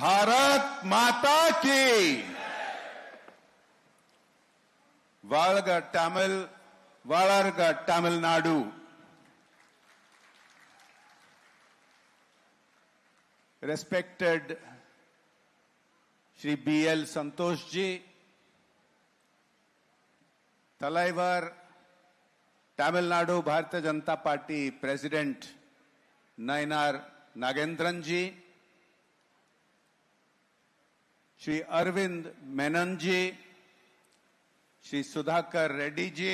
भारत माता की வாழ்க தமிழ் வளர்க Tamil Nadu respected Shri B.L. Santosh ji, Talaivar, Tamil Nadu Bharatiya Janata Party President Nainar Nagendran ji, Shri Arvind Menon ji Shri Sudhakar Reddy ji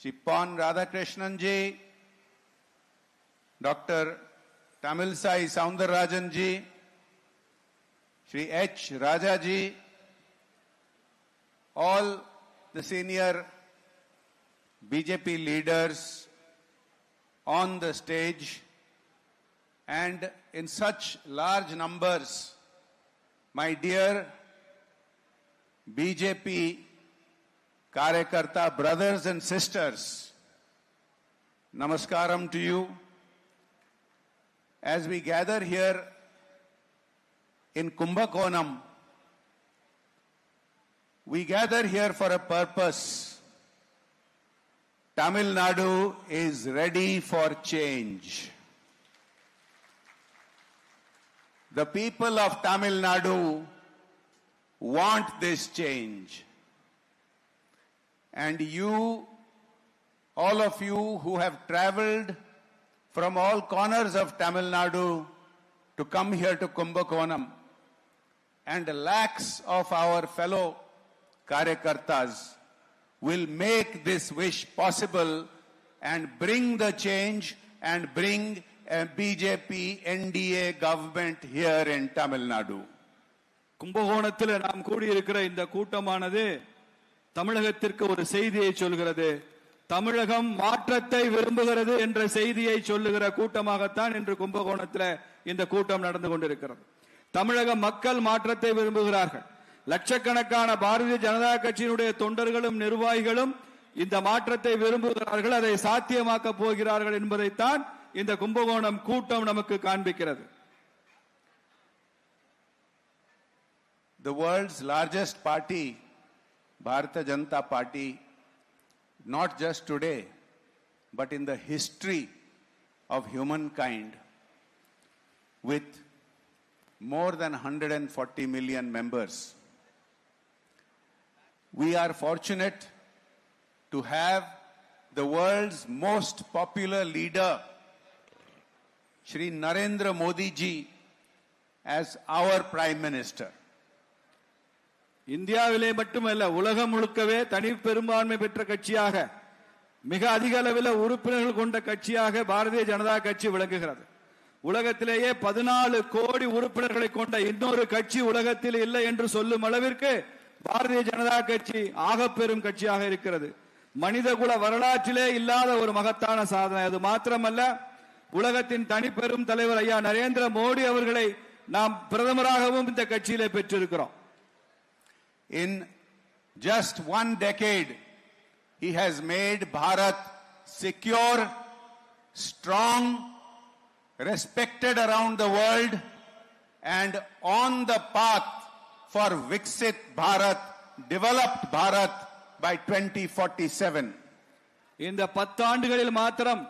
Shri Pon Radhakrishnan ji doctor Tamilisai Soundararajan ji Shri H Raja ji all the senior BJP leaders on the stage and in such large numbers my dear BJP Karyakarta brothers and sisters, Namaskaram to you. As we gather here in Kumbhakonam, we gather here for a purpose. Tamil Nadu is ready for change. The people of Tamil Nadu want this change. And you, all of you who have traveled from all corners of Tamil Nadu to come here to Kumbhakonam, and the lakhs of our fellow Karyakartas will make this wish possible and bring the change and bring BJP NDA government here in Tamil Nadu கும்பகோணத்தில் நாம் கூடியிருக்கிற இந்த கூட்டமானது தமிழகத்திற்கு ஒரு செய்தியை சொல்கிறது. தமிழகம் மாற்றத்தை விரும்புகிறது என்ற செய்தியை சொல்லுகிற கூட்டமாகத்தான் இன்று கும்பகோணத்தில் இந்த கூட்டம் நடந்து கொண்டிருக்கிறது. தமிழக மக்கள் மாற்றத்தை விரும்புகிறார்கள். லட்சக்கணக்கான பாரதிய ஜனதா கட்சியினுடைய தொண்டர்களும் நிர்வாகிகளும் இந்த மாற்றத்தை விரும்புகிறார்கள் அதை சாத்தியமாக்க போகிறார்கள் என்பதைத்தான் இந்த கும்பகோணம் கூட்டம் நமக்கு காண்பிக்கிறது The world's largest party, Bharatiya Janata Party, not just today, but in the history of humankind, with more than 140 million members. We are fortunate to have the world's most popular leader, Shri Narendra Modi ji, as our Prime Minister. இந்தியாவிலே மட்டுமல்ல உலகம் முழுக்கவே தனி பெரும்பான்மை பெற்ற கட்சியாக மிக அதிக அளவில் உறுப்பினர்கள் கொண்ட கட்சியாக பாரதிய ஜனதா கட்சி விளங்குகிறது. உலகத்திலேயே பதினாலு கோடி உறுப்பினர்களை கொண்ட இன்னொரு கட்சி உலகத்தில் இல்லை என்று சொல்லும் அளவிற்கு பாரதிய ஜனதா கட்சி ஆகப்பெரும் கட்சியாக இருக்கிறது. மனிதகுல வரலாற்றிலே இல்லாத ஒரு மகத்தான சாதனை. அது மாத்திரமல்ல உலகத்தின் தனிப்பெரும் தலைவர் ஐயா நரேந்திர மோடி அவர்களை நாம் பிரதமராகவும் இந்த கட்சியிலே பெற்றிருக்கிறோம் In just one decade, he has made Bharat secure, strong, respected around the world, and on the path for Viksit Bharat, developed Bharat by 2047. இந்த பத்தாண்டுகளில் மாத்திரம்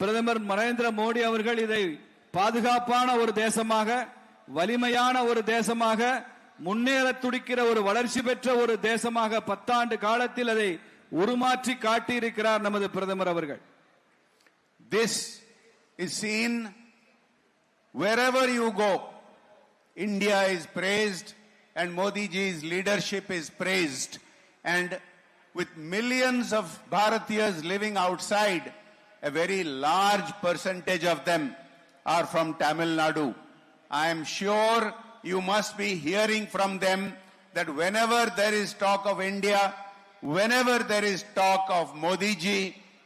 பிரதமர் நரேந்திர மோடி அவர்கள் இதை பாதுகாப்பான ஒரு தேசமாக வலிமையான ஒரு தேசமாக முன்னேற துடிக்கிற ஒரு வளர்ச்சி பெற்ற ஒரு தேசமாக பத்தாண்டு காலத்தில் அதை உருமாற்றி காட்டியிருக்கிறார் நமது பிரதமர் அவர்கள் this is seen wherever you go. India is praised and Modi ji's leadership is praised. And with millions of Bharatiyas living outside, a very large percentage of them are from Tamil Nadu. I am sure you must be hearing from them that whenever there is talk of India, whenever there is talk of Modi ji,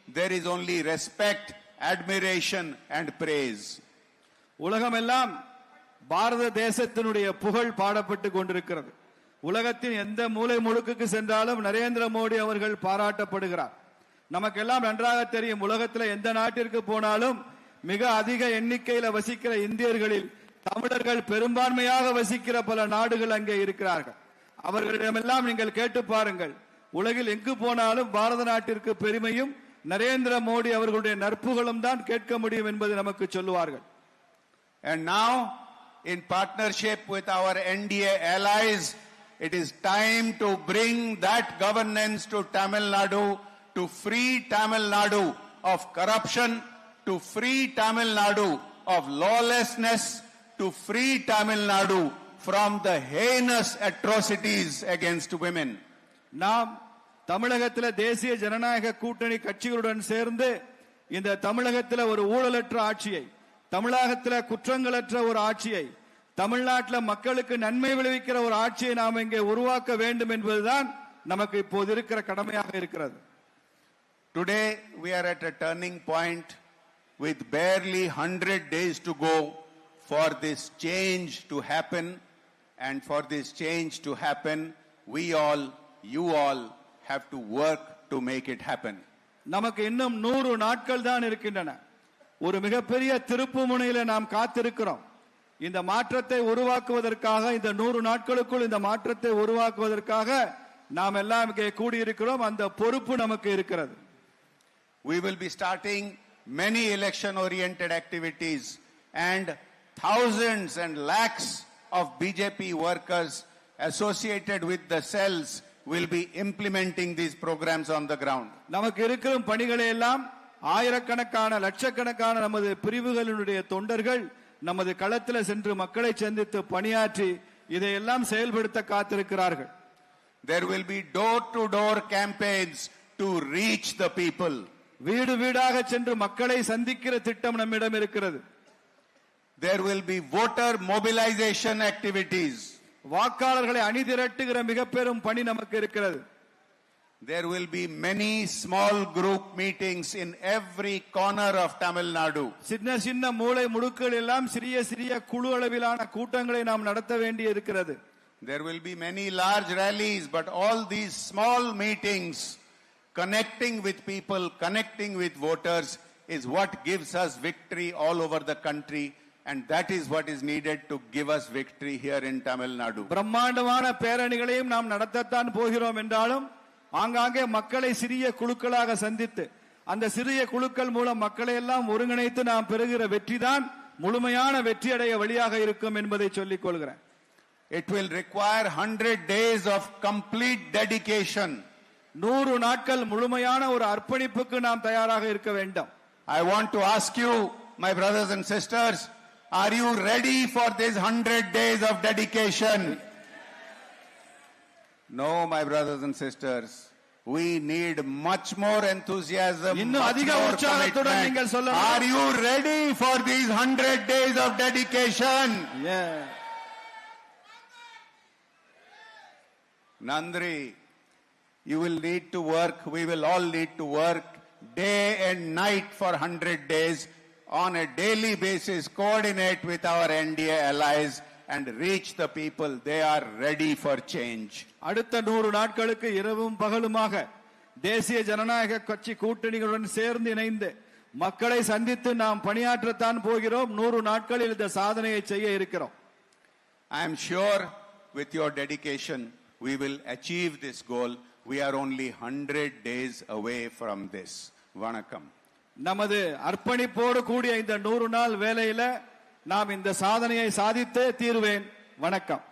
there is only respect, admiration and praise. உலகமெல்லாம் பாரத தேசத்தினுடைய புகழ் பாடப்பட்டு கொண்டிருக்கிறது உலகத்தின் எந்த மூலை முழுக்குக்கு சென்றாலும் நரேந்திர மோடி அவர்கள் பாராட்டப்படுகிறார் நமக்கெல்லாம் நன்றாக தெரியும் உலகத்தில் எந்த நாட்டிற்கு போனாலும் மிக அதிக எண்ணிக்கையில் வசிக்கிற இந்தியர்களில் தமிழர்கள் பெரும்பான்மையாக வசிக்கிற பல நாடுகள் அங்கே இருக்கிறார்கள். அவர்களிடமெல்லாம் நீங்கள் கேட்டு பாருங்கள். உலகில் எங்கு போனாலும் பாரத நாட்டிற்கு பெருமையும் நரேந்திர மோடி அவர்களுடைய நற்புகளும் தான் கேட்க முடியும் என்பதை நமக்கு சொல்லுவார்கள். And now, in partnership with our NDA allies, it is time to bring that governance to Tamil Nadu, to free Tamil Nadu of corruption, to free Tamil Nadu of lawlessness, to free Tamil Nadu from the heinous atrocities against women. நாம் தமிழகத்தில் தேசிய ஜனநாயக கூட்டணி கட்சிகளுடன் சேர்ந்து இந்த தமிழகத்தில் ஒரு ஊழலற்ற ஆட்சியை தமிழகத்தில் குற்றங்களற்ற ஒரு ஆட்சியை தமிழ்நாட்டில் மக்களுக்கு நன்மை விளைவிக்கிற ஒரு ஆட்சியை நாம் இங்கே உருவாக்க வேண்டும் என்பதுதான் நமக்கு இப்போது இருக்கிற கடமையாக இருக்கிறது Today, we are at a turning point with barely 100 days to go for this change to happen. And for this change to happen, we all, you all, have to work to make it happen. நமக்கு இன்னும் நூறு நாட்கள் தான் இருக்கின்றன ஒரு மிகப்பெரிய திருப்பு முனையில நாம் காத்திருக்கிறோம் இந்த மாற்றத்தை உருவாக்குவதற்காக இந்த நூறு நாட்களுக்குள் இந்த மாற்றத்தை உருவாக்குவதற்காக நாம் எல்லாம் இங்கே கூடியிருக்கிறோம் அந்த பொறுப்பு நமக்கு இருக்கிறது We will be starting many election oriented activities and thousands and lakhs of BJP workers associated with the cells will be implementing these programs on the ground. நமக்கு இருக்கிற பணிகளை எல்லாம் ஆயிரக்கணக்கான லட்சக்கணக்கான நமது பிரிவுகளினுடைய தொண்டர்கள் நமது களத்தில் சென்று மக்களை சந்தித்து பணியாற்றி இதையெல்லாம் செயல்படுத்த காத்திருக்கிறார்கள் There will be door to door campaigns to reach the people. வீடு வீடாக சென்று மக்களை சந்திக்கிற திட்டம் நம்மிடம் இருக்கிறது There will be voter mobilization activities. வாக்காளர்களை அணிதிரட்டுகிற மிக பெரும் பணி நமக்கு இருக்கிறது There will be many small group meetings in every corner of Tamil Nadu. சின்ன சின்ன மூளை முடுக்கள் எல்லாம் சிறிய சிறிய குழு அளவிலான கூட்டங்களை நாம் நடத்த வேண்டி இருக்கிறது There will be many large rallies, but all these small meetings connecting with people, connecting with voters is what gives us victory all over the country. And that is what is needed to give us victory here in Tamil Nadu. பிரம்மாண்டமான பேரணிகளையும் நாம் நடத்தத்தான் போகிறோம் என்றாலும் ஆங்காங்கே மக்களை சிறிய குழுக்களாக சந்தித்து அந்த சிறிய குழுக்கள் மூலம் மக்களை எல்லாம் ஒருங்கிணைத்து நாம் பெறுகிற வெற்றிதான் முழுமையான வெற்றியடைய வழியாக இருக்கும் என்பதை சொல்லிக் கொள்கிறேன் It will require 100 days of complete dedication. நூறு நாட்கள் முழுமையான ஒரு அர்ப்பணிப்புக்கு நாம் தயாராக இருக்க வேண்டும் I want to ask you, my brothers and sisters, are you ready for this 100 days of dedication? No, my brothers and sisters. We need much more enthusiasm, இன்னும் much அதிக more உற்சாகத்துடன். நீங்கள் சொல்லணும். Are you ready for these 100 days of dedication? Nandri, you will need to work, we will all need to work day and night for 100 days on a daily basis, coordinate with our NDA allies and reach the people. They are ready for change. அடுத்த நூறு நாட்களுக்கு இரவும் பகலுமாக தேசிய ஜனநாயக கட்சி கூட்டணிகளுடன் சேர்ந்து இணைந்து மக்களை சந்தித்து நாம் பணியாற்றத்தான் போகிறோம் நூறு நாட்களில் இந்த சாதனையை செய்ய இருக்கிறோம் I am sure with your dedication, we will achieve this goal. we are only hundred days away from this வணக்கம். நமது அர்ப்பணிப்போடு கூடிய இந்த நூறு நாள் வேலையில நாம் இந்த சாதனையை சாதித்தே தீருவேன். வணக்கம்.